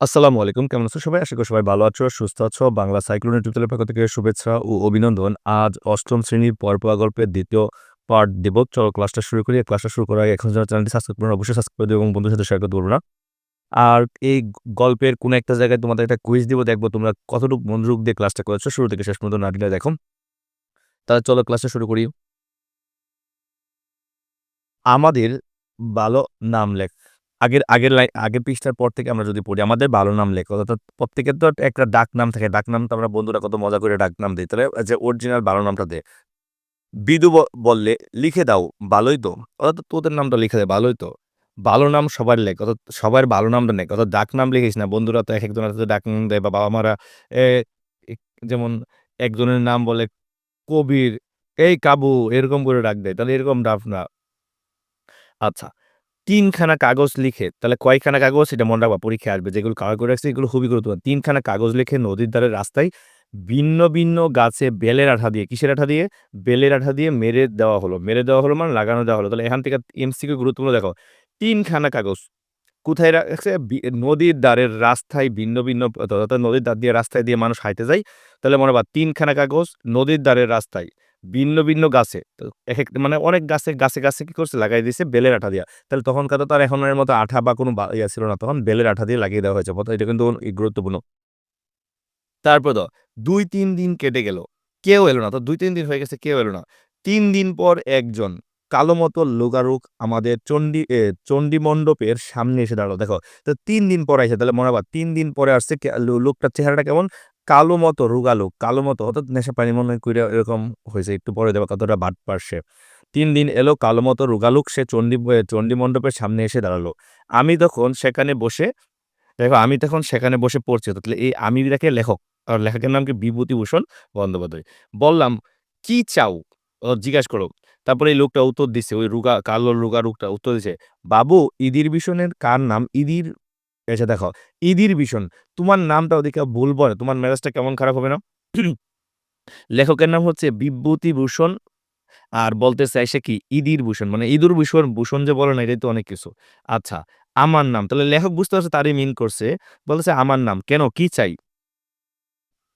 আসসালামু আলাইকুম। কেমন আছো সবাই? আশা করি সবাই ভালো আছো, সুস্থ আছো। বাংলা সাইক্লোন চ্যানেলের পক্ষ থেকে শুভেচ্ছা ও অভিনন্দন। আজ অষ্টম শ্রেণির পরপা গল্পের দ্বিতীয় পার্ট দেব। চলো ক্লাসটা শুরু করি। ক্লাসটা শুরু করার আগে এখন যারা চ্যানেলটি সাবস্ক্রাইব করেন অবশ্যই সাবস্ক্রাইব করে দিও এবং বন্ধুদের সাথে শেয়ার করতে ভুলবে না। আর এই গল্পের কোনো একটা জায়গায় তোমাদের একটা কুইজ দিব। দেখব তোমরা কতটুকু মনোযোগ দিয়ে ক্লাসটা করেছ। শুরু থেকে শেষ পর্যন্ত না দিলে দেখো। তাহলে চলো ক্লাসটা শুরু করি। আমাদের ভালো নাম লেখ। আগের আগের লাইন আগের পৃষ্ঠার পর থেকে আমরা যদি পড়ি, আমাদের ভালো নাম লেখো। অর্থাৎ প্রত্যেকের তো একটা ডাক নাম থাকে। ডাকনাম তো আমরা বন্ধুরা কত মজা করে ডাকনাম দেই। তাহলে যে অরিজিনাল ভালো নামটা দে। বিদু বললে, "লিখে দাও, ভালোই তো।" অর্থাৎ তোদের নামটা লিখে দে, ভালোই তো। ভালো নাম সবার লেখ। অর্থাৎ সবার ভালো নামটা লেখ। অর্থাৎ ডাক নাম লিখিস না। বন্ধুরা তো একেকজনের ডাক নাম দেয় বা বাবা-মারা এ এ যেমন একজনের নাম বলে কবির, "এই কাবু" এরকম করে ডাক দেয়। তাহলে এরকম ডাক না। আচ্ছা। ৩ খানা কাগজ লিখে, তাহলে কয়খানা কাগজ? এটা মনে রাখবা পরীক্ষায় আসবে। যেগুলো কাগজ করে রাখছে এগুলো খুবই গুরুত্বপূর্ণ। তিনখানা কাগজ লিখে নদীর ধারে রাস্তায় ভিন্ন, ভিন্ন গাছে বেলের আঠা দিয়ে, কিসের আঠা দিয়ে? বেলের আঠা দিয়ে মেরে দেওয়া হলো। মেরে দেওয়া হলো মানে লাগানো দেওয়া হলো। তাহলে এখান থেকে এমসিকিউ গুরুত্বপূর্ণ দেখো। তিনখানা কাগজ কোথায় রাখছে? নদীর ধারের রাস্তায় ভিন্ন, ভিন্ন নদীর ধার দিয়ে রাস্তায় দিয়ে মানুষ হাঁইতে যায়। তাহলে মনে রাখবা ৩ খানা কাগজ নদীর ধারের রাস্তায় ভিন্ন, ভিন্ন গাছে। তো একেক মানে অনেক গাছে, গাছে, গাছে কি করছে? লাগাই দিয়েছে বেলের আঠা দিয়া। তাহলে তখনকার তো আর এখনের মতো আঠা বা কোনো ইয়া ছিল না। তখন বেলের আঠা দিয়ে লাগিয়ে দেওয়া হয়েছে। এটা কিন্তু গুরুত্বপূর্ণ। তারপর তো দুই তিন দিন কেটে গেল। কেউ এলো না। তো ২-৩ দিন হয়ে গেছে কেউ এলো না। তিন দিন পর একজন কালো মতো লোকারুক আমাদের চণ্ডী চণ্ডী মণ্ডপের সামনে এসে দাঁড়াল। দেখো তো তিন দিন পর আসে তাহলে মনে ৩ দিন পরে আসছে লোকটার চেহারাটা কেমন? কালো মতো রোগা কালো মতো অর্থাৎ নেশা পানি মনে কইরা এরকম হয়েছে একটু পরে দেখবা কতটা বাটপার সে। ৩ দিন এলো কালো মতো রোগা লোক সে চণ্ডী চণ্ডী মণ্ডপের সামনে এসে দাঁড়াল। আমি তখন সেখানে বসে দেখো আমি তখন সেখানে বসে পড়ছি। তাহলে এই আমিটাকে লেখক। আর লেখকের নাম কি? বিভূতিভূষণ বন্দ্যোপাধ্যায়। বললাম, "কি চাও?" জিজ্ঞাসা করল। তারপরে এই লোকটা উত্তর দিছে। ওই রুগা কালো রুগা লোকটা উত্তর দিছে, "বাবু ইদির ভীষণের কার নাম?" ইদির এসে দেখো, ইদির ভীষণ। তোমার নামটা ওদিকে ভুল বলে তোমার মেজাজটা কেমন খারাপ হবে না? লেখকের নাম হচ্ছে বিভূতিভূষণ আর বলতেছে আইসা কি? ইদির ভূষণ। মানে ইদুর ভূষণ, ভূষণ যে বলে না এটাই তো অনেক কিছু। আচ্ছা, আমার নাম। তাহলে লেখক বুঝতে পারছে তারই মিন করছে। বলতেছে, "আমার নাম।" কেন? কি চাই?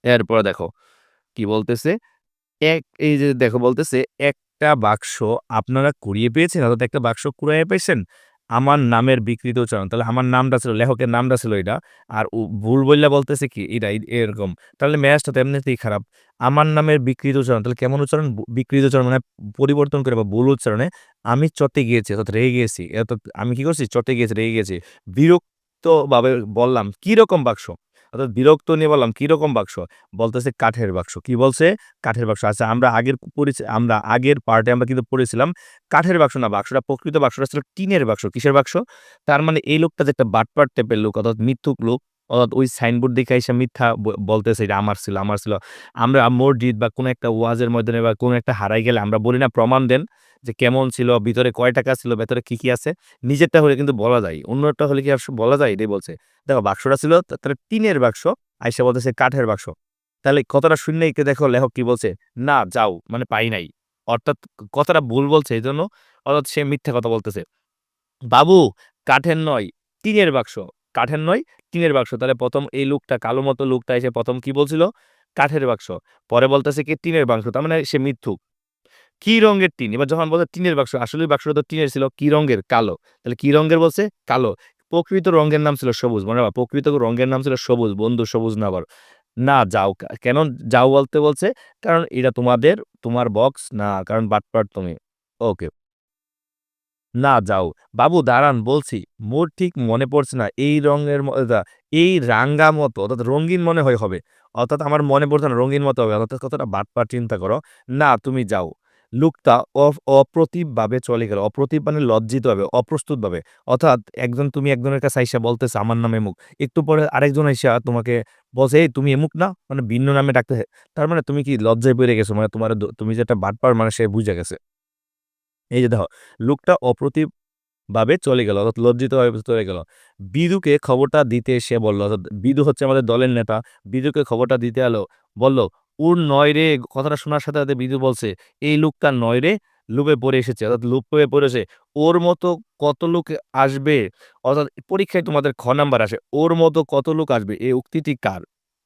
এরপর দেখো কি বলতেছে? এক এই যে দেখো বলতেছে, "একটা বাক্স আপনারা কুড়িয়ে পেয়েছেন?" অর্থাৎ একটা বাক্স কুড়াইয়া পাইছেন? আমার নামের বিকৃত উচ্চারণ। তাহলে আমার নামটা ছিল লেখকের নামটা ছিল এটা আর ও ভুল বললে বলতেছে কি? এটা এরকম। তাহলে ম্যাচটা তো এমনিতেই খারাপ। আমার নামের বিকৃত উচ্চারণ। তাহলে কেমন উচ্চারণ? বিকৃত উচ্চারণ মানে পরিবর্তন করে বা ভুল উচ্চারণে আমি চটে গিয়েছি অর্থাৎ রেগে গিয়েছি। অর্থাৎ আমি কি করছি? চটে গিয়েছি, রেগে গিয়েছি। বিরক্তভাবে বললাম, কীরকম বাক্স?" অর্থাৎ বিরক্ত নিয়ে বললাম, কীরকম বাক্স?" বলতেছে, "কাঠের বাক্স।" কি বলছে? কাঠের বাক্স। আচ্ছা আমরা আগের পড়েছি আমরা আগের পার্টে আমরা কিন্তু পড়েছিলাম কাঠের বাক্স না, বাক্সটা প্রকৃত বাক্সটা ছিল টিনের বাক্স। কিসের বাক্স? তার মানে এই লোকটা যে একটা বাটপার টেপের লোক অর্থাৎ মিথ্যুক লোক। অর্থাৎ ওই সাইনবোর্ড দেখে আইসা মিথ্যা বলতেছে এটা আমার ছিল, আমার ছিল। আমরা মসজিদ বা কোনো একটা ওয়াজের ময়দানে বা কোনো একটা হারাই গেলে আমরা বলি না, "প্রমাণ দেন" যে কেমন ছিল, ভিতরে কয় টাকা ছিল, ভেতরে কি, কি আছে? নিজেরটা হলে কিন্তু বলা যায়। অন্যেরটা হলে কি আর বলা যায়? এটাই বলছে। দেখো বাক্সটা ছিল তাহলে টিনের বাক্স, আইসা বলতেছে কাঠের বাক্স। তাহলে কথাটা শুনলেই দেখো লেখক কি বলছে? "না যাও" মানে পাই নাই। অর্থাৎ কথাটা ভুল বলছে এই জন্য অর্থাৎ সে মিথ্যা কথা বলতেছে। "বাবু কাঠের নয়, টিনের বাক্স।" কাঠের নয়, টিনের বাক্স। তাহলে প্রথম এই লুকটা কালো মতো লুকটা এসে প্রথম কি বলছিল? কাঠের বাক্স। পরে বলতেছে কি টিনের বাক্স। তার মানে সে মিথ্যুক। কি রঙের টিন? এবার যখন বলছে টিনের বাক্স, আসলে বাক্সটা তো টিনের ছিল। কি রঙের? কালো। তাহলে কি রঙের বলছে? কালো। প্রকৃত রঙের নাম ছিল সবুজ। মনে রাখবা প্রকৃত রঙের নাম ছিল সবুজ। বন্ধু সবুজ না আবার। না যাও। কেন যাও বলতে বলছে? কারণ এটা তোমাদের তোমার বক্স না। কারণ বাটপার তুমি। ওকে। না যাও। বাবু দাঁড়ান বলছি। মোর ঠিক মনে পড়ছে না। এই রঙের এই রাঙ্গা মতো অর্থাৎ রঙিন মনে হয় হবে। অর্থাৎ আমার মনে পড়ছে না রঙিন মতো হবে। অর্থাৎ কতটা বাটপার চিন্তা করো। না তুমি যাও। লোকটা অপ্রতিভভাবে চলে গেল। অপ্রতিভ মানে লজ্জিতভাবে, অপ্রস্তুতভাবে। অর্থাৎ একজন তুমি একজনের কাছে আইসা বলতেছে আমার নামে মুখ একটু পরে আরেকজন আইসা তোমাকে বলছে, "এই তুমি এমুক না?" মানে ভিন্ন নামে ডাকতেছে। তার মানে তুমি কি লজ্জায় পইড়া গেছো। মানে তোমার তুমি যেটা বাটপার মানে সে বুঝে গেছে। এই যে দেখো লোকটা অপ্রতিভভাবে চলে গেল অর্থাৎ লজ্জিতভাবে চলে গেল। বিদুকে খবরটা দিতে সে বলল অর্থাৎ বিদু হচ্ছে আমাদের দলের নেতা। বিদুকে খবরটা দিতে এলো। বলল, "ওর নয় রে" কথাটা শোনার সাথে, সাথে বিদু বলছে, "এই লোকটা নয় রে, লোভে পড়ে এসেছে অর্থাৎ লোভে পড়েছে ওর মতো কত লোক আসবে অর্থাৎ পরীক্ষায় তোমাদের খ নাম্বার আসে ওর মতো কত লোক আসবে এই উক্তিটি কার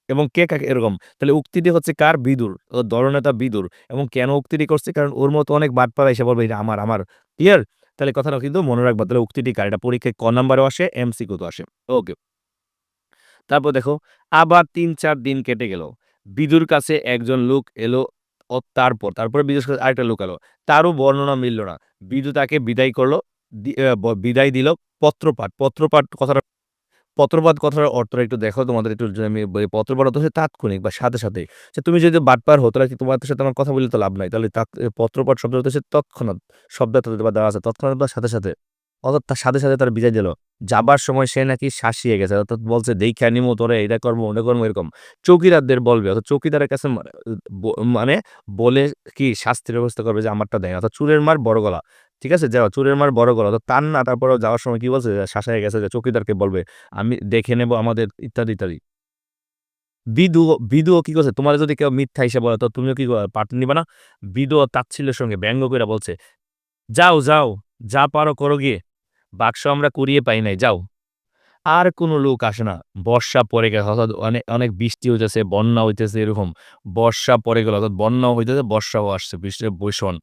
এবং কে কাকে, এরকম। তাহলে উক্তিটি হচ্ছে কার? বিদুর। ও দলনেতা বিদুর। এবং কেন উক্তিটি করছে? কারণ ওর মতো অনেক বাটপাড়া এসে বলবে, এটা আমার আমার। ক্লিয়ার তাহলে কথাটা কিন্তু মনে রাখবা। তাহলে উক্তিটি কার? এটা পরীক্ষায় ক নাম্বারও আসে এমসিকিউতে আসে। ওকে তারপর দেখো, আবার তিন চার দিন কেটে গেল। বিদুর কাছে একজন লোক এলো ও তারপর, তারপরে বিদুর কাছে আরেকটা লোক এলো। তারও বর্ণনা মিলল না। বিদু তাকে বিদায় করল বিদায় দিল পত্রপাঠ। পত্রপাঠ কথাটা পত্রপাঠ কথার অর্থটা একটু দেখো, তোমাদের একটু আমি অর্থ হচ্ছে তাৎক্ষণিক বা সাথে সাথে। তুমি যদি বাটপার হতো তাহলে তোমার সাথে আমার কথা বললে তো লাভ নাই। তাহলে পত্রপাঠ শব্দ হচ্ছে তৎক্ষণাৎ। শব্দ বা দেওয়া আছে, তৎক্ষণাৎ বা সাথে সাথে। অর্থাৎ তার সাথে সাথে তার বিদায় দিল। যাবার সময় সে নাকি শাসিয়ে গেছে, অর্থাৎ বলছে, দেখে নিমো তোরে এটা করব, ওটা করব, এরকম। চৌকিদারদের বলবে, অর্থাৎ চৌকিদারের কাছে মানে বলে কি, শাস্তির ব্যবস্থা করবে যে, আমারটা দেয়। অর্থাৎ চুরের মার বড় গলা। ঠিক আছে? যাও, চোরের মার বড় গলা। অর্থাৎ তার না তারপরে যাওয়ার সময় কি বলছে? শাসায় গেছে যে, চৌকিদারকে বলবে, আমি দেখে নেব আমাদের ইত্যাদি ইত্যাদি। বিদু, বিদুও কি করছে? তোমার যদি কেউ মিথ্যা হিসেবে বলে, তো তুমিও কি পাঠ নিবা না? বিদুও তাচ্ছিল্যের সঙ্গে ব্যঙ্গ করে বলছে, যাও যাও, যা পারো করো গিয়ে। বাক্স আমরা কুড়িয়ে পাই নাই, যাও। আর কোনো লোক আসে না। বর্ষা পড়ে গেছে, অর্থাৎ অনেক অনেক বৃষ্টি হইতেছে, বন্যা হইতেছে, এরকম। বর্ষা পড়ে গেল, অর্থাৎ বন্যাও হইতেছে, বর্ষাও আসছে, বৃষ্টির ভীষণ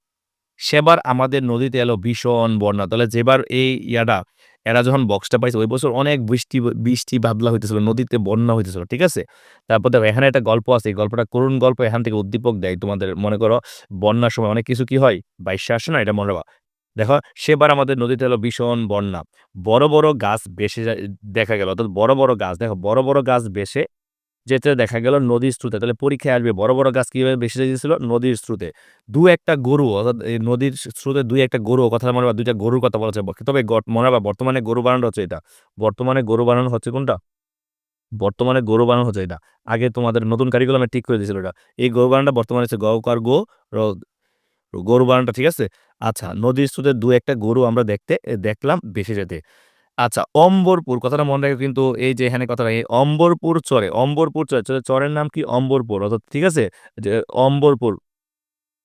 সেবার আমাদের নদীতে এলো ভীষণ বন্যা। তাহলে যেবার এই ইয়াটা, এরা যখন বক্সটা পাইছে, ওই বছর অনেক বৃষ্টি বৃষ্টি বাদলা হইতেছিল, নদীতে বন্যা হইতেছিল, ঠিক আছে? তারপর দেখো, এখানে একটা গল্প আছে, এই গল্পটা করুণ গল্প, এখান থেকে উদ্দীপক দেয় তোমাদের। মনে করো, বন্যার সময় অনেক কিছু কি হয়? বাইশে আসে না? এটা মনে রাখবা। দেখো, সেবার আমাদের নদীতে এলো ভীষণ বন্যা। বড় বড় গাছ যায়- দেখা গেল। অর্থাৎ বড় বড় গাছ, দেখো, বড় বড় গাছ বেশে যেতে দেখা গেল নদীর স্রোতে। তাহলে পরীক্ষায় আসবে, বড় বড় গাছ কীভাবে বেশি যেতেছিল নদীর স্রোতে। দু একটা গরু, অর্থাৎ নদীর স্রোতে দুই একটা গরু কথা মনে বা দুইটা গরুর কথা বলা হচ্ছে তবে মনে বা বর্তমানে গরু বানানো হচ্ছে এটা। বর্তমানে গরু বানানো হচ্ছে কোনটা? বর্তমানে গরু বানানো হচ্ছে এটা। আগে তোমাদের নতুন কারিকুলামে ঠিক করে দিয়েছিল এটা। এই গরু বানানটা বর্তমানে হচ্ছে গকার গো গরু বানানটা, ঠিক আছে? আচ্ছা নদীর স্রোতে দু একটা গরু আমরা দেখতে, দেখলাম বেশি যেতে। আচ্ছা অম্বরপুর কথাটা মনে রাখো কিন্তু এই যে এখানে কথাটা, এই অম্বরপুর চরে অম্বরপুর চরে, চরে- চরের নাম কি অম্বরপুর? অর্থাৎ ঠিক আছে? যে অম্বরপুর,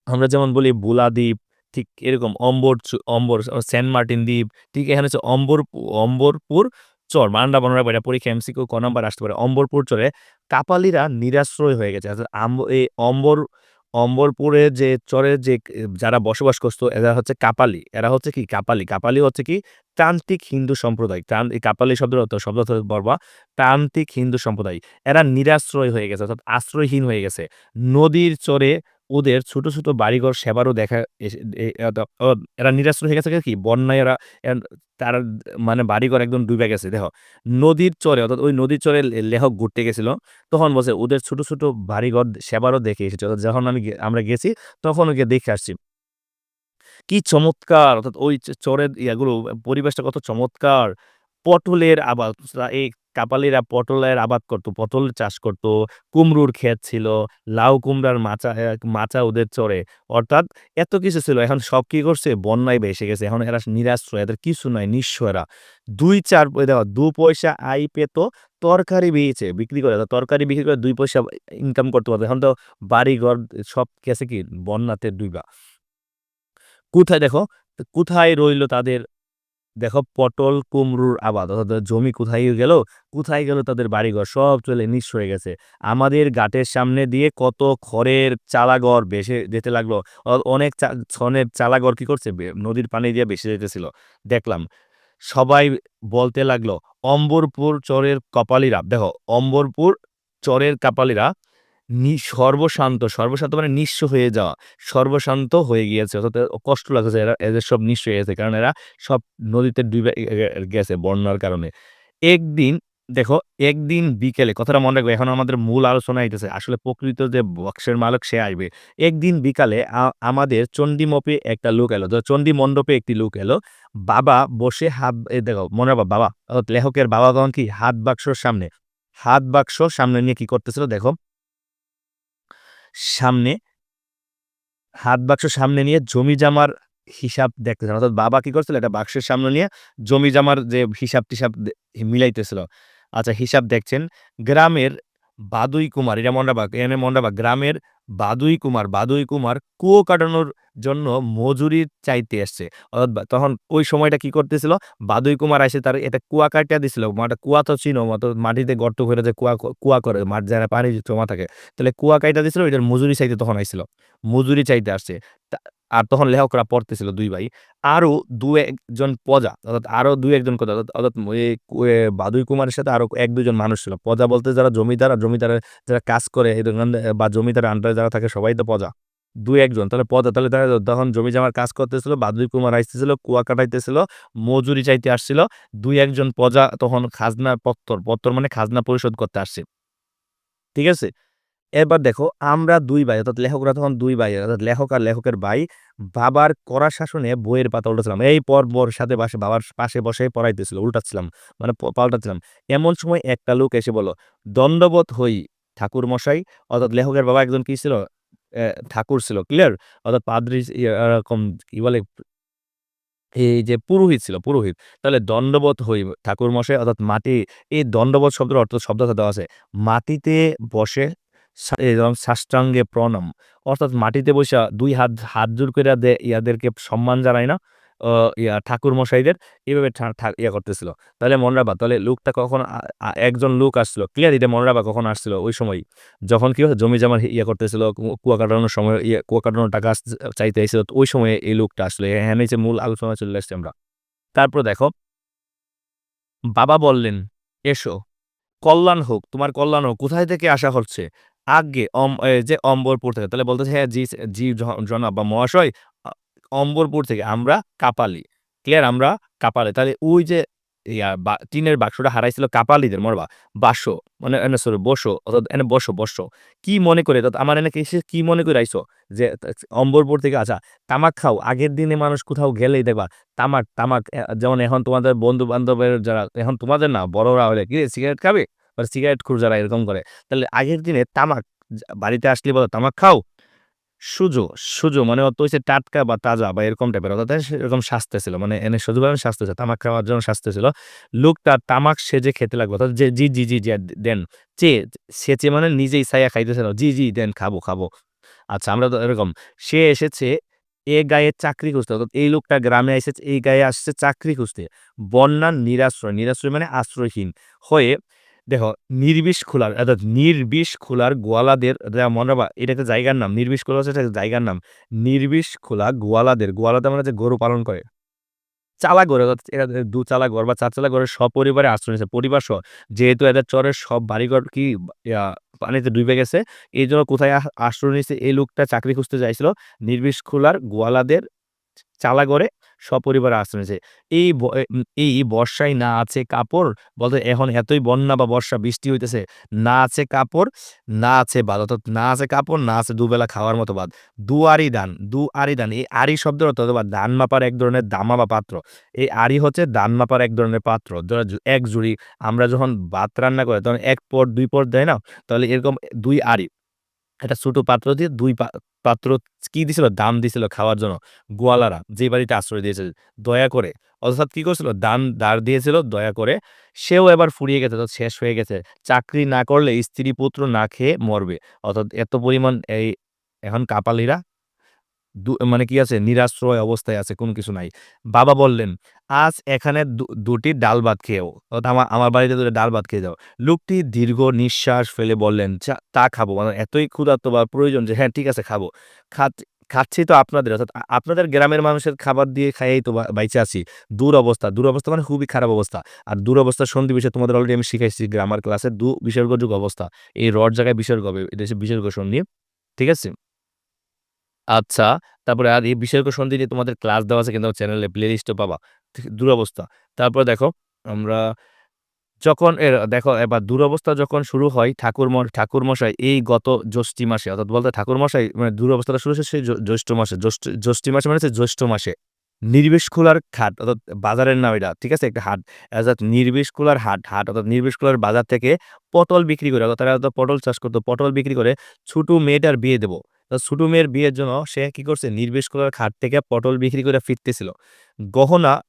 আমরা যেমন বলি বুলা দ্বীপ ঠিক এরকম অম্বর অম্বর সেন্ট মার্টিন দ্বীপ, ঠিক এখানে হচ্ছে অম্বর, অম্বরপুর চর মান্ডা বনরা এটা পরীক্ষা এমসিকিউ ক নাম্বার আসতে পারে, অম্বরপুর চরে কাপালিরা নিরাশ্রয় হয়ে গেছে। অর্থাৎ এই অম্বর অম্বরপুরে যে চরে যে যারা বসবাস করতো, এরা হচ্ছে কাপালি। এরা হচ্ছে কি? কাপালি। কাপালি হচ্ছে কি? প্রান্তিক হিন্দু সম্প্রদায়। কাপালি শব্দের অর্থ, শব্দ বর্বা প্রান্তিক হিন্দু সম্প্রদায়। এরা নিরাশ্রয় হয়ে গেছে, অর্থাৎ আশ্রয়হীন হয়ে গেছে। নদীর চরে ওদের ছোট ছোট বাড়িঘর সেবারও দেখা এরা নিরাশ্রয় হয়ে গেছে কি? বন্যায় এরা তার মানে বাড়িঘর একদম ডুবে গেছে, দেখো। নদীর চরে, অর্থাৎ ওই নদীর চরে লেখক ঘুরতে গেছিল। তখন বলছে ওদের ছোট ছোট বাড়িঘর সেবারও দেখে এসেছে। অর্থাৎ যখন আমি আমরা গেছি, তখন ওকে দেখে আসছি। কি চমৎকার! অর্থাৎ ওই চরের ইয়াগুলো, পরিবেশটা কত চমৎকার! পটলের আবাদ এই কাপালিরা পটলের আবাদ করত, পটল চাষ করত, কুমড়োর ক্ষেত ছিল, লাউ কুমড়ার মাচা মাচা ওদের চড়ে অর্থাৎ এত কিছু ছিল, এখন সব কি করছে? বন্যায় ভেসে গেছে, এখন এরা নিরাশ্রয় এদের কিছু নয় নিঃস্ব এরা। দুই চার দেখো, দু পয়সা আয় পেত, তরকারি বেয়েছে বিক্রি করে তরকারি বিক্রি করে দুই পয়সা ইনকাম করতে পারতো। এখন তো বাড়ি ঘর সব গেছে কি? বন্যাতে ডুইবা। কোথায় দেখো, কোথায় রইল তাদের দেখো পটল, কুমড়োর আবাদ, অর্থাৎ জমি কোথায় গেল? কোথায় গেল? তাদের বাড়িঘর সব চলে নিঃস্ব হয়ে গেছে। আমাদের ঘাটের সামনে দিয়ে কত খড়ের চালাঘর বেসে যেতে লাগল। অনেক ছনের চালাঘর কি করছে? নদীর পানি দিয়ে বেসে যেতেছিল। দেখলাম, সবাই বলতে লাগল, অম্বরপুর চরের কপালিরা, দেখো, অম্বরপুর চরের কাপালিরা সর্বশান্ত সর্বশান্ত মানে নিঃস্ব হয়ে যাওয়া। সর্বশান্ত হয়ে গিয়েছে, অর্থাৎ কষ্ট লাগছে এরা, এদের সব নিঃস্ব হয়ে গেছে, কারণ এরা সব নদীতে ডুবে গেছে বন্যার কারণে। একদিন, দেখো, একদিন বিকেলে, কথাটা মনে রাখবে, এখন আমাদের মূল আলোচনা হইতেছে আসলে প্রকৃত যে বক্সের মালক সে আসবে। একদিন বিকালে আমাদের চণ্ডীমপে একটা লোক এলো চণ্ডী মণ্ডপে একটি লোক এলো, বাবা বসে হাত দেখো, মনে রাখবা, বাবা, লেখকের বাবা তখন কি? হাত বাক্সর সামনে। হাত বাক্স সামনে নিয়ে কি করতেছিল, দেখো সামনে, হাত বাক্স সামনে নিয়ে জমি জামার হিসাব দেখতেছেন অর্থাৎ বাবা কি করছিল? একটা বাক্সের সামনে নিয়ে জমি জামার যে হিসাব টিসাব মিলাইতেছিল। আচ্ছা হিসাব দেখছেন, গ্রামের বাদুই কুমার, এটা মনে রাখবা, এখানে মনে গ্রামের বাদুই কুমার বাদুই কুমার কুয়ো কাটানোর জন্য মজুরি চাইতে এসছে। তখন ওই সময়টা কি করতেছিল? বাদুই কুমার আসে তার এটা কুয়া কাটিয়া দিছিল। মাটা কুয়া তো চিনো মতো মাটিতে গর্ত করে যে কুয়া কুয়া করে, মাঠ যারা পানি জমা থাকে। তাহলে কুয়া কাইটা দিছিল এটার মজুরি চাইতে তখন আইছিল। মজুরি চাইতে আসছে। আর তখন লেখকরা পড়তেছিল দুই ভাই। আরও দু একজন প্রজা, অর্থাৎ আরও দুই একজন কথা অর্থাৎ বাদুই কুমারের সাথে আরও এক দুজন মানুষ ছিল। প্রজা বলতে যারা জমিদার, আর জমিদারের যারা কাজ করে বা জমিদার আন্ডারে যারা থাকে সবাই তো প্রজা দুই একজন তাহলে প্রজা, তাহলে তারা তখন জমি জামার কাজ করতেছিল, বাদুই কুমার আসতেছিল কুয়া কাটাইতেছিল, মজুরি চাইতে আসছিল দুই একজন প্রজা তখন খাজনা পত্তর পত্তর মানে খাজনা পরিশোধ করতে আসছে। ঠিক আছে? এবার দেখো, আমরা দুই ভাই, অর্থাৎ লেখকরা তখন দুই ভাই, অর্থাৎ লেখক আর লেখকের ভাই, বাবার কড়া শাসনে বইয়ের পাতা উল্টাছিলাম। এই পর বর সাথে পাশে বাবার পাশে বসে পড়াইতেছিল, উল্টাচ্ছিলাম মানে পাল্টাচ্ছিলাম। এমন সময় একটা লোক এসে বলো দণ্ডবোধ হই, ঠাকুর মশাই। অর্থাৎ লেখকের বাবা একজন কি ছিল? ঠাকুর ছিল, ক্লিয়ার? অর্থাৎ পাদ্রি এরকম কি বলে? এই যে পুরোহিত ছিল, পুরোহিত। তাহলে দণ্ডবোধ হই, ঠাকুর মশাই, অর্থাৎ মাটি, এই দণ্ডবোধ শব্দের অর্থ, শব্দ দেওয়া আছে। মাটিতে বসে এরকম সাষ্টাঙ্গে প্রণাম। অর্থাৎ মাটিতে বসা দুই হাত হাত জোর করে দে, ইয়াদেরকে সম্মান জানায় না ইয়া ঠাকুর মশাইদের এইভাবে ইয়া করতেছিল। তাহলে মনে রাখবা তাহলে লোকটা কখন একজন লোক আসছিল ক্লিয়ার এটা মনে রাখবা কখন আসছিল ওই সময়? যখন কি হচ্ছে জমি জামার ইয়ে করতেছিল কুয়া কাটানোর সময় ইয়ে কুয়া কাটানোর টাকা চাইতে এসেছিল ওই সময় এই লোকটা আসলো। হ্যাঁ নিচে মূল আলোচনা চলে আসছে আমরা। তারপর দেখো, বাবা বললেন, এসো, কল্যাণ হোক, তোমার কল্যাণ হোক, কোথায় থেকে আসা হচ্ছে? আগে অম যে অম্বরপুর থেকে, তাহলে বলতেছে হ্যাঁ জি জি জনাব বা মহাশয় অম্বরপুর থেকে আমরা কাপালি ক্লিয়ার আমরা কাপালি। তাহলে ওই যে টিনের বাক্সটা হারাইছিল কাপালিদের, মরবা, বাসো মানে এনে সরি বসো, অর্থাৎ এনে বসো বসো। কি মনে করে, অর্থাৎ আমার এনে এসে কি মনে করে আইসো যে অম্বরপুর থেকে আচ্ছা তামাক খাও, আগের দিনে মানুষ কোথাও গেলেই দেখবা, তামাক তামাক যেমন এখন তোমাদের বন্ধু বান্ধবের যারা, এখন তোমাদের না, বড়রা হলে, কি সিগারেট খাবে? বা সিগারেট খুর যারা এরকম করে, তাহলে আগের দিনে তামাক, বাড়িতে আসলে বলো তামাক খাও। সুজো সুজো মানে অত হচ্ছে টাটকা বা তাজা বা এরকম টাইপের অর্থাৎ এরকম স্বাস্থ্য ছিল মানে এনে সুজোভাবে স্বাস্থ্য ছিল, তামাক খাওয়ার জন্য স্বাস্থ্য ছিল। লোকটা তামাক সেজে খেতে লাগল, অর্থাৎ যে জি জি জি জি, দেন, চে, সেচে মানে নিজেই ছায়া খাইতেছিল, জি জি, দেন খাব খাব। আচ্ছা আমরা তো এরকম, সে এসেছে, এ গায়ে চাকরি খুঁজতে, অর্থাৎ এই লোকটা গ্রামে এসেছে, এই গায়ে আসছে চাকরি খুঁজতে। বন্যার নিরাশ্রয় নিরাশ্রয় মানে আশ্রয়হীন। হয়ে দেখো, নির্বিষ খোলার, অর্থাৎ নির্বিষ খোলার গোয়ালাদের মনে রাখবা এটা একটা জায়গার নাম, নির্বিষ খোলা হচ্ছে একটা জায়গার নাম। নির্বিষ খোলা গোয়ালাদের গোয়ালাদের মানে যে গরু পালন করে। চালা ঘরে এরা দু চালা ঘর বা চার চালা ঘরের সপরিবারে আশ্রয় নিয়েছে, পরিবার সহ। যেহেতু এদের চরের সব বাড়িঘর কি পানিতে ডুবে গেছে, এই জন্য কোথায় আশ্রয় নিয়েছে, এই লোকটা চাকরি খুঁজতে চাইছিল। নির্বিষ খোলার গোয়ালাদের চালা ঘরে সপরিবারে আশ্রয় নিয়েছে। এই ব- এই বর্ষায় না আছে কাপড়, বলতে এখন এতই বন্যা বা বর্ষা, বৃষ্টি হইতেছে, না আছে কাপড়, না আছে বাদ অর্থাৎ না আছে কাপড়, না আছে দুবেলা খাওয়ার মতো বাদ দুয়ারি দান, দু আরি দান, এই আরি শব্দের অর্থ অথবা দান মাপার এক ধরনের দামা বা পাত্র। এই আরি হচ্ছে দান মাপার এক ধরনের পাত্র। যারা এক জুড়ি আমরা যখন ভাত রান্না করি, তখন এক পট, দুই পট দেয় না? তাহলে এরকম দুই আরি একটা ছোট পাত্র দিয়ে দুই পাত্র কি দিছিল? দান দিছিল খাওয়ার জন্য। গোয়ালারা যে বাড়িতে আশ্রয় দিয়েছে দয়া করে অর্থাৎ কি করছিল? দান, দাঁড় দিয়েছিল, দয়া করে, সেও এবার ফুরিয়ে গেছে, অর্থাৎ শেষ হয়ে গেছে। চাকরি না করলে স্ত্রী পুত্র না খেয়ে মরবে। অর্থাৎ এত পরিমাণ এই এখন কাপালিরা মানে কি আছে? নিরাশ্রয় অবস্থায় আছে, কোনো কিছু নাই। বাবা বললেন, আজ এখানে দুটি ডাল ভাত খেয়েও, অর্থাৎ আমার বাড়িতে দুটো ডাল ভাত খেয়ে যাও। লোকটি দীর্ঘ নিঃশ্বাস ফেলে বললেন তা খাব। মানে এতই ক্ষুধার্ত বা প্রয়োজন যে হ্যাঁ ঠিক আছে, খাব। খাত, খাচ্ছি তো আপনাদের, অর্থাৎ আপনাদের গ্রামের মানুষের খাবার দিয়ে খাইয়েই তো বাইচে আছি। দূর অবস্থা দূর অবস্থা মানে খুবই খারাপ অবস্থা। আর দূর অবস্থার সন্ধি বিষয় তোমাদের অলরেডি আমি শিখাইছি গ্রামার ক্লাসে দু বিসর্গযুগ অবস্থা। এই রড জায়গায় বিসর্গ হবে, এটা হচ্ছে বিসর্গ সন্ধি ঠিক আছে? আচ্ছা, তারপরে আর এই বিসর্গ সন্ধি নিয়ে তোমাদের ক্লাস দেওয়া আছে কিন্তু চ্যানেলে প্লেলিস্টে পাবা। দুরবস্থা। তারপরে দেখো আমরা যখন এর দেখো এবার দুরবস্থা যখন শুরু হয় ঠাকুরম ঠাকুরমশাই এই গত জ্যৈষ্ঠী মাসে অর্থাৎ বলতে ঠাকুরমশাই মানে দুরবস্থাটা শুরু হয়েছে সেই জ্যৈষ্ঠ মাসে। জ্যৈষ্ঠ মাসে মানে হচ্ছে জ্যৈষ্ঠ মাসে। নির্বেশ খোলার হাট অর্থাৎ বাজারের নাম এটা ঠিক আছে একটা হাট অর্থাৎ নির্বেশ খোলার হাট হাট অর্থাৎ নির্বেশ খোলার বাজার থেকে পটল বিক্রি করে অর্থাৎ তারা পটল চাষ করতো পটল বিক্রি করে ছোটো মেয়েটার বিয়ে দেবো ছোট মেয়ের বিয়ের জন্য সে কি করছে? নির্বেশ করার খাট থেকে পটল বিক্রি করে ফিরতেছিল। গহনা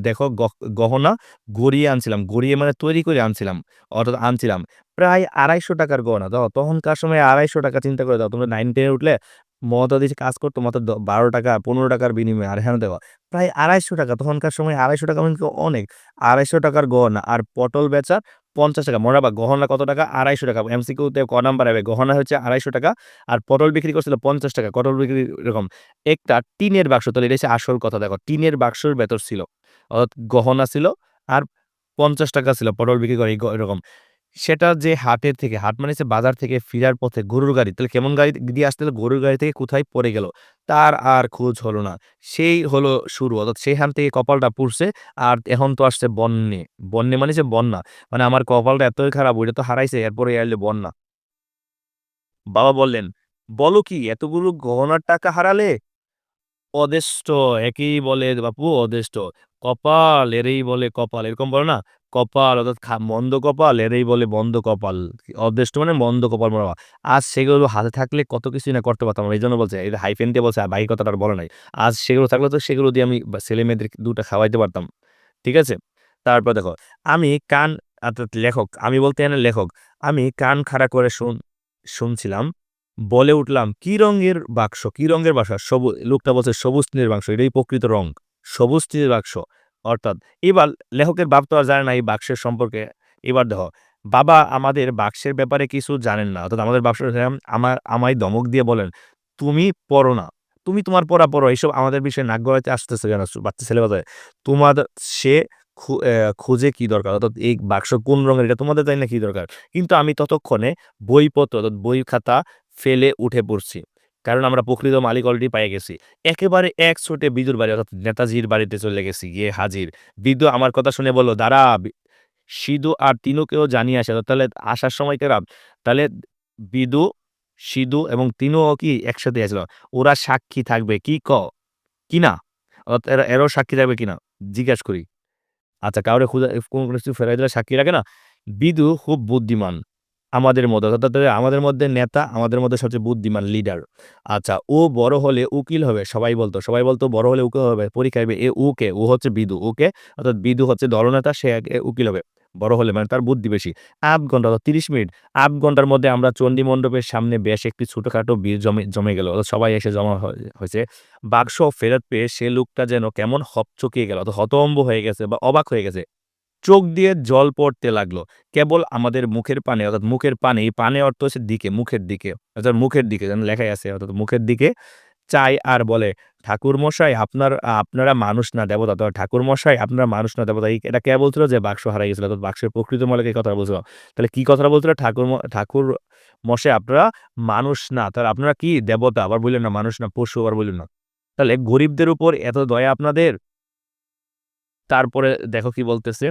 দেখো গহ- গহনা গড়িয়ে আনছিলাম। গড়িয়ে মানে তৈরি করে আনছিলাম। অর্থাৎ আনছিলাম। প্রায় আড়াইশো টাকার গহনা। দাও, তখনকার সময় আড়াইশো টাকা চিন্তা করে দাও। তোমরা নাইন টেনে উঠলে মমতা কাজ করতো মাত্র বারো টাকা, পনেরো টাকার বিনিময়ে আর হ্যাঁ দেওয়া। প্রায় আড়াইশো টাকা। তখনকার সময় আড়াইশো টাকা মানে অনেক? আড়াইশো টাকার গহনা আর পটল বেচা পঞ্চাশ টাকা মনে রাখবা গহনা কত টাকা? আড়াইশো টাকা। এমসিকিউতে ক নাম্বার হবে গহনা হচ্ছে আড়াইশো টাকা আর পটল বিক্রি করছিল পঞ্চাশ টাকা। পটল বিক্রি এরকম। একটা টিনের বাক্স, তাহলে এটা হচ্ছে আসল কথা। দেখো, টিনের বাক্সর ভেতর ছিল, অর্থাৎ গহনা ছিল আর পঞ্চাশ টাকা ছিল পটল বিক্রি করে এরকম। সেটা যে হাটের থেকে, হাট মানে হচ্ছে বাজার থেকে ফিরার পথে গরুর গাড়ি। তাহলে কেমন গাড়ি দিয়ে আসতে গরুর গাড়ি থেকে কোথায় পড়ে গেল? তার আর খোঁজ হলো না। সেই হলো শুরু। অর্থাৎ সেখান থেকে কপালটা পুড়ছে আর এখন তো আসছে বন্যে। বন্যে মানে যে বন্যা। মানে আমার কপালটা এতই খারাপ, ওইটা তো হারাইছে, এরপরে এলে বন্যা। বাবা বললেন, বলো কি, এতগুলো গহনার টাকা হারালে? অদেষ্ট। একেই বলে, বাপু, অদেষ্ট। কপাল, এরই বলে কপাল। এরকম বলো না কপাল অর্থাৎ মন্দ কপাল এরেই বলে বন্ধ কপাল। অদেষ্ট মানে মন্দ কপাল মরা আজ সেগুলো হাতে থাকলে কত কিছুই না করতে পারতাম। এই জন্য বলছে এটা হাইফেন দিয়ে বলছে, বাকি কথাটা আর বলে নাই। আজ সেগুলো থাকলে তো সেগুলো দিয়ে আমি ছেলে মেয়েদের দুটো খাওয়াইতে পারতাম। ঠিক আছে? তারপর দেখো, আমি কান, অর্থাৎ লেখক, আমি বলতে এনে লেখক, আমি কান খাড়া করে শুন, শুনছিলাম, বলে উঠলাম, কি রঙের বাক্স? কি রঙের বাসা সবুজ লোকটা বলছে, সবুজ নীলের বাক্স। এটাই প্রকৃত রং সবুজ নীলের বাক্স। অর্থাৎ এবার লেখকের বাপ তো আর জানে না এই বাক্সের সম্পর্কে। এবার দেখো, বাবা আমাদের বাক্সের ব্যাপারে কিছু জানেন না। অর্থাৎ আমাদের বাক্স আমার, আমায় দমক দিয়ে বলেন, তুমি পড়ো না। তুমি তোমার পড়া পড়ো, এইসব আমাদের বিষয়ে নাক আসতেছে কেন? বাচ্চা, ছেলে বাচ্চা, তোমার সে খুঁজে কি দরকার? অর্থাৎ এই বাক্স কোন রঙের? এটা তোমাদের তাই না কি দরকার? কিন্তু আমি ততক্ষণে বইপত্র, অর্থাৎ বই খাতা ফেলে উঠে পড়ছি। কারণ আমরা প্রকৃত মালিক অলরেডি পেয়ে গেছি। একেবারে এক ছোটে বিদুর বাড়ি, অর্থাৎ নেতাজির বাড়িতে চলে গেছি, গিয়ে হাজির। বিদু আমার কথা শুনে বলল, দাঁড়া সিধু আর তিনুকেও জানিয়ে আসে তাহলে আসার সময় কেরাম তাহলে বিদু, সিধু এবং তিনুও কি একসাথে আসলো ওরা সাক্ষী থাকবে, কি ক? অর্থাৎ এরা- এরাও সাক্ষী থাকবে কিনা জিজ্ঞাসা করি। আচ্ছা কাউরে খুঁজে কোনো কিছু ফেরাই দিলে সাক্ষী রাখে না? বিদু খুব বুদ্ধিমান। আমাদের মধ্যে, অর্থাৎ আমাদের মধ্যে নেতা, আমাদের মধ্যে সবচেয়ে বুদ্ধিমান লিডার আচ্ছা ও বড় হলে উকিল হবে, সবাই বলতো সবাই বলতো বড় হলে উকিল হবে পরীক্ষায় এ উকে ও হচ্ছে বিদু ওকে অর্থাৎ বিদু হচ্ছে দলনেতা, সে উকিল হবে, বড় হলে মানে তার বুদ্ধি বেশি। আধ ঘণ্টা, অর্থাৎ তিরিশ মিনিট, আধ ঘণ্টার মধ্যে আমরা চণ্ডী মণ্ডপের সামনে বেশ একটি ছোটোখাটো বীর জমে জমে গেল, অর্থাৎ সবাই এসে জমা হয়ে- হয়েছে। বাক্স ফেরত পেয়ে সে লোকটা যেন কেমন হপচকিয়ে গেল, অর্থাৎ হতম্ব হয়ে গেছে বা অবাক হয়ে গেছে। চোখ দিয়ে জল পড়তে লাগল। কেবল আমাদের মুখের পানে, অর্থাৎ মুখের পানে, এই পানে অর্থ হচ্ছে দিকে, মুখের দিকে, অর্থাৎ মুখের দিকে, যেন লেখাই আছে, অর্থাৎ মুখের দিকে চাই আর বলে ঠাকুর মশাই আপনার, আপনারা মানুষ না, দেবতা তো ঠাকুর মশাই আপনারা মানুষ না, দেবতা। এটা কে বলছিল? যে বাক্স হারাই গেছিল, অর্থাৎ বাক্সের প্রকৃত মালিক এই কথা বলছিল। তাহলে কি কথাটা বলছিল? ঠাকুর ঠাকুর মশাই আপনারা মানুষ না, তাহলে আপনারা কি? দেবতা, আবার বললেন না, মানুষ না, পশু, আবার বললেন না। তাহলে গরিবদের উপর এত দয়া আপনাদের? তারপরে দেখো কি বলতেছে।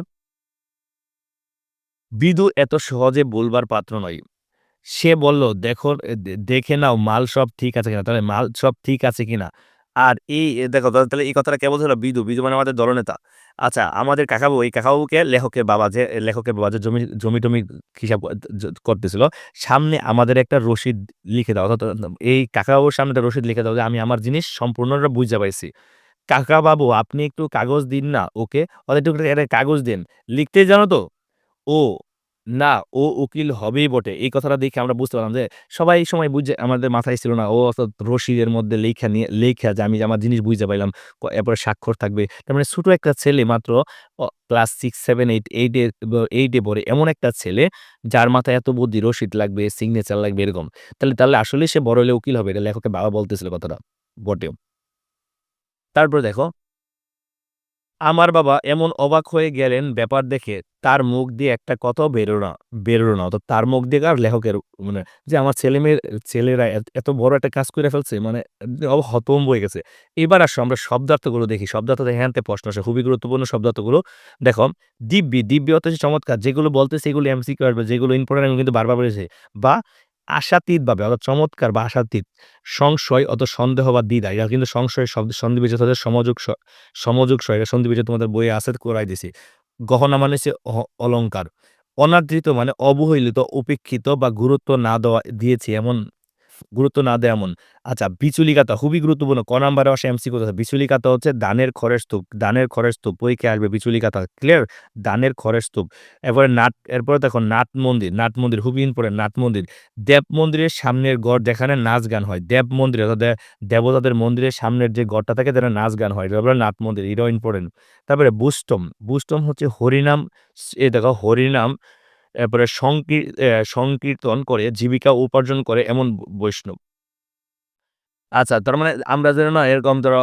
বিদু এত সহজে বলবার পাত্র নয়। সে বলল, দেখো দেখে নাও মাল সব ঠিক আছে কিনা। তাহলে মাল সব ঠিক আছে কিনা? আর এই দেখো তাহলে এই কথাটা কে বলছিল? বিদু। বিদু মানে আমাদের দলনেতা। আচ্ছা আমাদের কাকাবু, এই কাকাবুকে লেখকের বাবা যে, লেখকের বাবা যে জমি জমি টমি হিসাব করতেছিল, সামনে আমাদের একটা রসিদ লিখে দাও। অর্থাৎ এই কাকাবাবুর সামনে একটা রসিদ লিখে দাও যে, আমি আমার জিনিস সম্পূর্ণটা বুঝতে পাইছি কাকা বাবু আপনি একটু কাগজ দিন না ওকে? একটু একটা কাগজ দিন। লিখতে জানো তো? ও, না, ও উকিল হবেই বটে। এই কথাটা দেখে আমরা বুঝতে পারলাম যে সবাই সময় বুঝে, আমাদের মাথায় ছিল না। ও অর্থাৎ রশিদের মধ্যে লেখা নিয়ে, লেখা যে আমি আমার জিনিস বুঝতে পাইলাম ক- এরপরে স্বাক্ষর থাকবে। তার মানে ছোটো একটা ছেলে মাত্র ক্লাস সিক্স সেভেন এইট এইটে এইটে পড়ে এমন একটা ছেলে যার মাথায় এত বুদ্ধি, রশিদ লাগবে সিগনেচার লাগবে, এরকম। তাহলে তাহলে আসলে সে বড় হলে উকিল হবে? এটা লেখকের বাবা বলতেছিল কথাটা বটে তারপর দেখো আমার বাবা এমন অবাক হয়ে গেলেন ব্যাপার দেখে, তার মুখ দিয়ে একটা কথা বেরো না বেরোলো না অর্থাৎ তার মুখ দিয়ে আর লেখকের মানে যে আমার ছেলে মেয়ের ছেলেরা এত- বড় একটা কাজ করে ফেলছে মানে অব হতম্ব হয়ে গেছে। এবার আসো, আমরা শব্দার্থগুলো দেখি শব্দার্থ দেখে হ্যাঁ প্রশ্ন আসে, খুবই গুরুত্বপূর্ণ শব্দার্থগুলো। দেখো, দিব্যি দিব্যি হচ্ছে চমৎকার, যেগুলো বলতে সেগুলো এমসিকিউ আসবে, যেগুলো ইম্পর্টেন্ট কিন্তু বারবার বলেছে, বা আশাতীতভাবে অর্থাৎ চমৎকার বা আশাতীত সংশয় অত সন্দেহ বা দ্বিধা এটা কিন্তু সংশয় শব্দ সন্ধিবিচ্ছেদ হচ্ছে সমযোগ সমযোগ স এটা সন্ধিবিচ্ছেদ তোমাদের বইয়ে আছে করাই দিছি। গহনা মানে সে অলঙ্কার। অনাদৃত মানে অবহেলিত, উপেক্ষিত বা গুরুত্ব না দেওয়া দিয়েছি এমন গুরুত্ব না দেয় এমন। আচ্ছা বিচুলিকাতা খুবই গুরুত্বপূর্ণ। ক নাম্বারে আসে এমসি কথা বিচুলিকাতা হচ্ছে দানের খড়ের স্তূপ। দানের খড়ের স্তূপ পরীক্ষায় আসবে বিচুলিকাতা। ক্লিয়ার দানের খড়ের স্তূপ। এরপরে নাট, এরপরে দেখো নাট মন্দির। নাট মন্দির খুবই ইম্পর্টেন্ট নাট মন্দির। দেব মন্দিরের সামনের গড় যেখানে নাচ গান হয়। দেব মন্দির অর্থাৎ দেবতাদের মন্দিরের সামনের যে গড়টা থাকে যেখানে নাচ গান হয় বলে নাট মন্দির। এটাও ইম্পর্টেন্ট তারপরে বুষ্টম। বুষ্টম হচ্ছে হরিনাম। এ দেখো হরিনাম সংকীর সংকীর্তন করে, জীবিকা উপার্জন করে এমন বৈষ্ণব। আচ্ছা তার মানে আমরা যেন না এরকম ধরো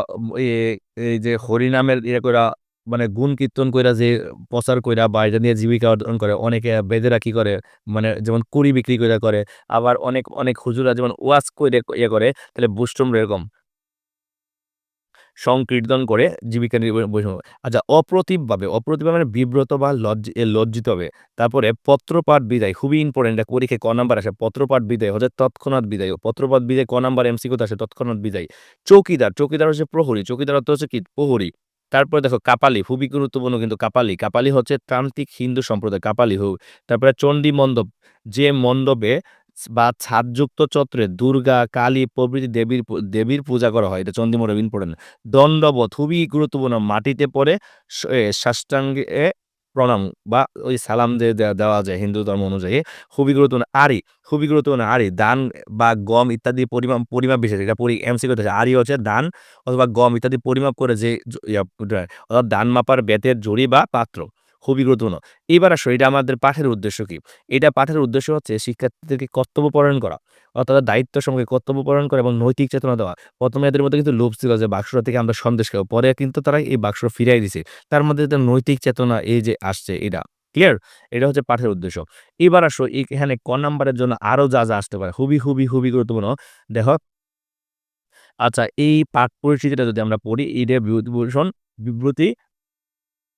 এই যে হরিনামের ইয়ে কইরা মানে গুণ কীর্তন কইরা যে প্রচার কইরা বা এটা নিয়ে জীবিকা অর্জন করে, অনেকে বেদেরা কি করে মানে যেমন কুড়ি বিক্রি কইরা করে, আবার অনেক অনেক হুজুরা যেমন ওয়াজ করে ইয়ে করে, তাহলে বুষ্টম এরকম। সংকীর্তন করে জীবিকা নির্বাহ আচ্ছা অপ্রতিভভাবে অপ্রতিভ মানে বিব্রত বা লজ্জ লজ্জিত হবে। তারপরে পত্রপাঠ বিদায়, খুবই ইম্পর্টেন্ট এটা পরীক্ষায় ক নাম্বার আসে, পত্রপাঠ বিদায়, হচ্ছে তৎক্ষণাৎ বিদায়, পত্রপাঠ বিদায়, ক নাম্বার এমসি কোথা আসে, তৎক্ষণাৎ বিদায়। চৌকিদার চৌকিদার হচ্ছে প্রহরী, চৌকিদার অর্থ হচ্ছে কি? প্রহরী। তারপরে দেখো কাপালি, খুবই গুরুত্বপূর্ণ কিন্তু কাপালি কাপালি হচ্ছে তান্ত্রিক হিন্দু সম্প্রদায়, কাপালি হোক। তারপরে চণ্ডী মণ্ডপ যে মণ্ডপে বা ছাদযুক্ত চত্রে দুর্গা, কালী প্রভৃতি দেবীর দেবীর পূজা করা হয়। এটা চণ্ডী মণ্ডপ ইম্পর্টেন্ট। দণ্ডবত খুবই গুরুত্বপূর্ণ। মাটিতে পড়ে সাষ্টাঙ্গে প্রণাম বা ওই সালাম যে দেওয়া যায় হিন্দু ধর্ম অনুযায়ী, খুবই গুরুত্বপূর্ণ। আরি খুবই গুরুত্বপূর্ণ আরি দান বা গম ইত্যাদি পরিমাপ পরিমাপ বিশেষ। এটা পরি এমসি করতে আরি হচ্ছে দান অথবা গম ইত্যাদি পরিমাপ করে যে অর্থাৎ দান মাপার বেতের জড়ি বা পাত্র। খুবই গুরুত্বপূর্ণ। এবার আসো, এটা আমাদের পাঠের উদ্দেশ্য কি? এটা পাঠের উদ্দেশ্য হচ্ছে শিক্ষার্থীদেরকে কর্তব্য পরায়ণ করা, অর্থাৎ দায়িত্ব সঙ্গে কর্তব্য পালন করা এবং নৈতিক চেতনা দেওয়া। প্রথমে এদের মধ্যে কিন্তু লোভ ছিল যে বাক্সটা থেকে আমরা সন্দেশ খাব, পরে কিন্তু তারা এই বাক্স ফিরাই দিছে। তার মধ্যে নৈতিক চেতনা এই যে আসছে এটা ক্লিয়ার এটা হচ্ছে পাঠের উদ্দেশ্য। এবার আসো, এখানে ক নাম্বারের জন্য আরও যা যা আসতে পারে, খুবই খুবই খুবই গুরুত্বপূর্ণ। দেখো আচ্ছা এই পাঠ পরিচিতিটা যদি আমরা পড়ি এটা বিভূতিভূষণ বিভূতি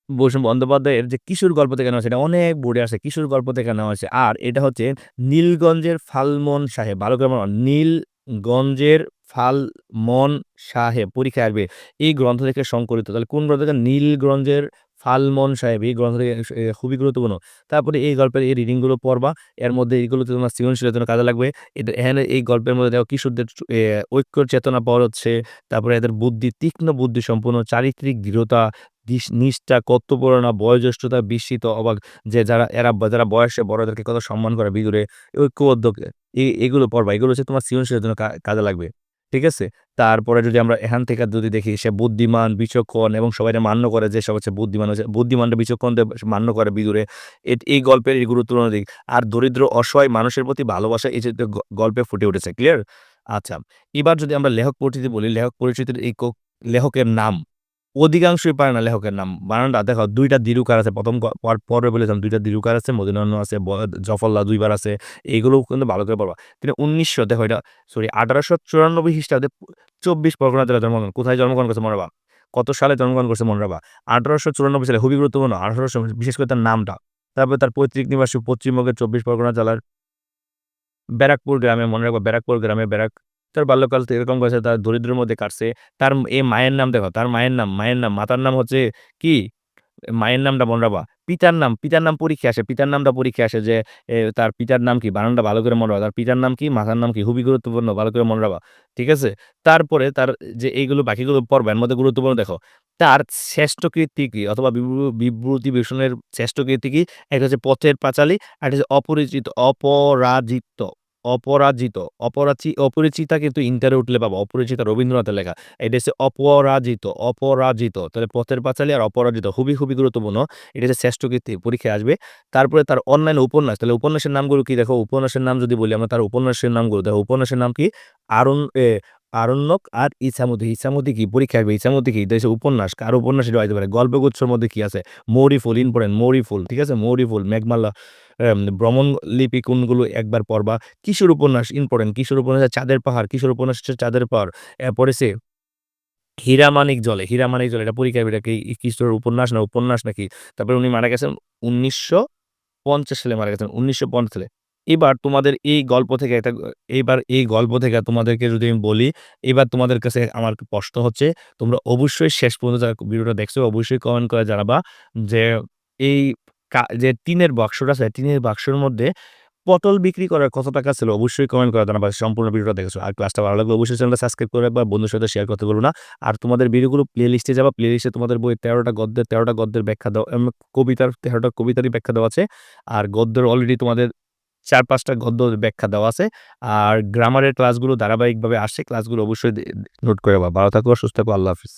ভূষণ বন্দ্যোপাধ্যায়ের যে কিশোর গল্প থেকে নেওয়া এটা অনেক বোর্ডে আছে কিশোর গল্প থেকে নেওয়া হয়েছে। আর এটা হচ্ছে নীলগঞ্জের ফালমন সাহেব ভালো করে নীলগঞ্জের ফালমন সাহেব পরীক্ষা আসবে। এই গ্রন্থ থেকে সংকলিত, তাহলে কোন গ্রন্থ থেকে? নীলগঞ্জের ফালমন সাহেব এই গ্রন্থ থেকে খুবই গুরুত্বপূর্ণ। তারপরে এই গল্পের এই রিডিংগুলো পড়বা, এর মধ্যে এইগুলোতে তোমার সৃজনশীলের জন্য কাজে লাগবে। এটা এখানে এই গল্পের মধ্যে দেখো কিশোরদের ঐক্যর চেতনা পাওয়া হচ্ছে তারপরে এদের বুদ্ধি, তীক্ষ্ণ বুদ্ধি, সম্পূর্ণ চারিত্রিক দৃঢ়তা নিষ্ঠা কর্তব্যপরায়ণা বয়োজ্যেষ্ঠতা, বিস্মিত, অবাক, যে যারা, এরা যারা বয়সে বড়দেরকে কত সম্মান করে বিদুরে ঐক্যবদ্ধ এগুলো পড়বা। এগুলো হচ্ছে তোমার সৃজনশীলের জন্য কাজে লাগবে, ঠিক আছে? তারপরে যদি আমরা এখান থেকে যদি দেখি, সে বুদ্ধিমান, বিচক্ষণ এবং সবাই এটা মান্য করে, যে সব হচ্ছে বুদ্ধিমান হচ্ছে বুদ্ধিমানটা বিচক্ষণদের মান্য করে বিদুরে এই গল্পের এই গুরুত্বপূর্ণ দিক। আর দরিদ্র, অসহায় মানুষের প্রতি ভালোবাসা, এই যে গল্পে ফুটে উঠেছে ক্লিয়ার আচ্ছা এবার যদি আমরা লেখক পরিচিতি বলি, লেখক পরিচিতির এই লেখকের নাম। অধিকাংশই পারে না লেখকের নাম। বানানটা দেখো, দুইটা দিরুকার আছে। প্রথম পর্বে বলেছিলাম, দুইটা দিরুকার আছে মদিনান্ন আছে জফল্লা দুইবার আছে এইগুলো কিন্তু ভালো করে পড়বা। তিনি উনিশশো, দেখো এটা সরি আঠারোশো চুরানব্বই খ্রিস্টাব্দে চব্বিশ পরগনা জেলা জন্মগ্রহণ, কোথায় জন্মগ্রহণ করছে মনে কত সালে জন্মগ্রহণ করছে মনে রাখবা? আঠারোশো চুরানব্বই সালে, খুবই গুরুত্বপূর্ণ, আঠারোশো বিশেষ করে তার নামটা। তারপরে তার পৈতৃক নিবাসী পশ্চিমবঙ্গের চব্বিশ পরগনা জেলার ব্যারাকপুর গ্রামে, মনে রাখবা, ব্যারাকপুর গ্রামে ব্যারাক তার বাল্যকাল তো এরকম করেছে তার দরিদ্রের মধ্যে কাটছে। তার এই মায়ের নাম দেখো, তার মায়ের নাম মায়ের নাম, মাতার নাম হচ্ছে কি? মায়ের নামটা মনে রাখবা, পিতার নাম পিতার নাম পরীক্ষা আসে, পিতার নামটা পরীক্ষা আসে যে তার পিতার নাম কি? বানানটা ভালো করে মনে তার পিতার নাম কি? মাতার নাম কি? খুবই গুরুত্বপূর্ণ, ভালো করে মনে রাখবা, ঠিক আছে? তারপরে তার যে এইগুলো বাকিগুলো পড়বা এর মধ্যে গুরুত্বপূর্ণ দেখো, তার শ্রেষ্ঠ কীর্তি কি? অথবা বিভূ- বিভূতি ভূষণের শ্রেষ্ঠ কীর্তি কি? একটা হচ্ছে পথের পাঁচালী একটা হচ্ছে অপরিচিত, অপরাজিত। অপরাজিত। অপরাচি, অপরিচিতা কিন্তু ইন্টারে উঠলে পাবো। অপরিচিতা রবীন্দ্রনাথের লেখা। এটা হচ্ছে অপরাজিত অপরাজিত। তাহলে পথের পাঁচালী আর অপরাজিত খুবই খুবই গুরুত্বপূর্ণ। এটা হচ্ছে শ্রেষ্ঠ কীর্তি, পরীক্ষায় আসবে। তারপরে তার অনলাইন উপন্যাস। তাহলে উপন্যাসের নামগুলো কি দেখো? উপন্যাসের নাম যদি বলি আমরা, তার উপন্যাসের নামগুলো দেখো। উপন্যাসের নাম কি? আরণ আরণ্যক আর ইসামতি ইসামতি কি? পরীক্ষা আসবে ইসামতি কি? দেশে উপন্যাস, কার উপন্যাস এটা হইতে পারে? গল্পগুচ্ছর মধ্যে কি আছে? মৌরি ফুল ইম্পর্টেন্ট মৌরি ফুল ঠিক আছে? মৌরি ফুল মেঘমাল্লা ভ্রমণ লিপি কোনগুলো একবার পড়বা? কিশোর উপন্যাস, ইম্পর্টেন্ট, কিশোর উপন্যাস চাঁদের পাহাড়, কিশোর উপন্যাস হচ্ছে চাঁদের পাহাড়। এরপরে সে হীরামানিক জলে হীরামানিক জলে, এটা পরীক্ষা এটা কি কিশোর উপন্যাস না উপন্যাস নাকি? তারপরে উনি মারা গেছেন উনিশশো পঞ্চাশ সালে, মারা গেছেন, উনিশশো পঞ্চাশ সালে। এবার তোমাদের এই গল্প থেকে একটা এইবার এই গল্প থেকে তোমাদেরকে যদি আমি বলি, এবার তোমাদের কাছে আমার প্রশ্ন হচ্ছে, তোমরা অবশ্যই শেষ পর্যন্ত যারা ভিডিওটা দেখছ অবশ্যই কমেন্ট করে জানাবা যে এই যে টিনের বাক্সটা আছে, টিনের বাক্সের মধ্যে পটল বিক্রি করার কত টাকা ছিল? অবশ্যই কমেন্ট করে জানাবা সম্পূর্ণ ভিডিওটা দেখেছ। আর ক্লাসটা ভালো লাগলে অবশ্যই চ্যানেলটা সাবস্ক্রাইব করে রাখবা। বন্ধুর সাথে শেয়ার করতে ভুলো না। আর তোমাদের ভিডিওগুলো প্লেলিস্টে যাবা। প্লেলিস্টে তোমাদের বই তেরোটা গদ্যের তেরোটা গদ্যের ব্যাখ্যা দেওয়া কবিতার তেরোটা কবিতারই ব্যাখ্যা দেওয়া আছে। আর গদ্যের অলরেডি তোমাদের ৪-৫ টা গদ্য ব্যাখ্যা দেওয়া আছে। আর গ্রামারের ক্লাসগুলো ধারাবাহিকভাবে আসছে। ক্লাসগুলো অবশ্যই নোট করে বা ভালো থাকো, সুস্থ থাকো। আল্লাহ হাফেজ।